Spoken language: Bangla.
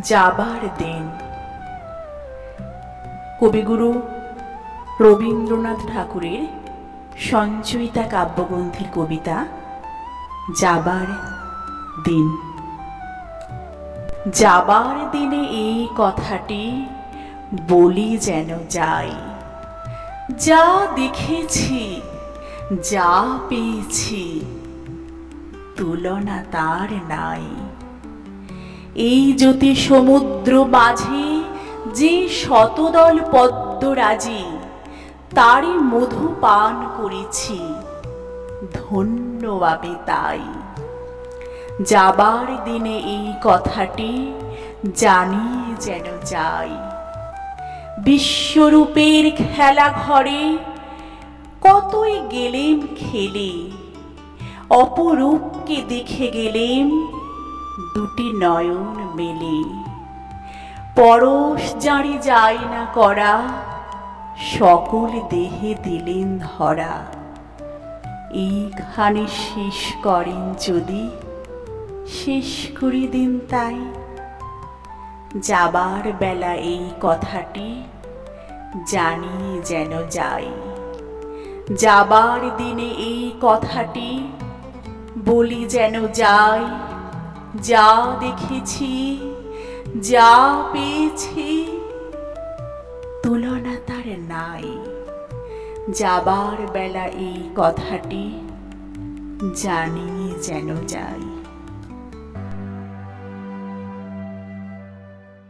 যাবার দিন। কবিগুরু রবীন্দ্রনাথ ঠাকুরের সঞ্চয়িতা কাব্যগ্রন্থের কবিতা, যাবার দিন। যাবার দিনে এই কথাটি বলি যেন যাই। যা দেখেছি, যা পেয়েছি, তুলনা তার নাই। এই জ্যোতি সমুদ্র মাঝে যে শতদল পদ্মরাজি, তারই মধু পান করেছি। ধন্য তাই। যাবার দিনে এই কথাটি জানি যেন যাই বিশ্বরূপের খেলা ঘরে কতই গেলেম খেলে, অপরূপকে দেখে গেলেম দুটি নয়ন মেলে। পরশ জারি যায় না করা, সকল দেহে দিলেন ধরা। এইখানে শেষ করেন যদি, শেষ করে দিন তাই। যাবার বেলা এই কথাটি জানি যেন যাই। যাবার দিনে এই কথাটি বলি যেন যাই। যা দেখেছি যা পেয়েছি তুলনা তার নাই। যাবার বেলা এই কথাটি জানি যেন যাই।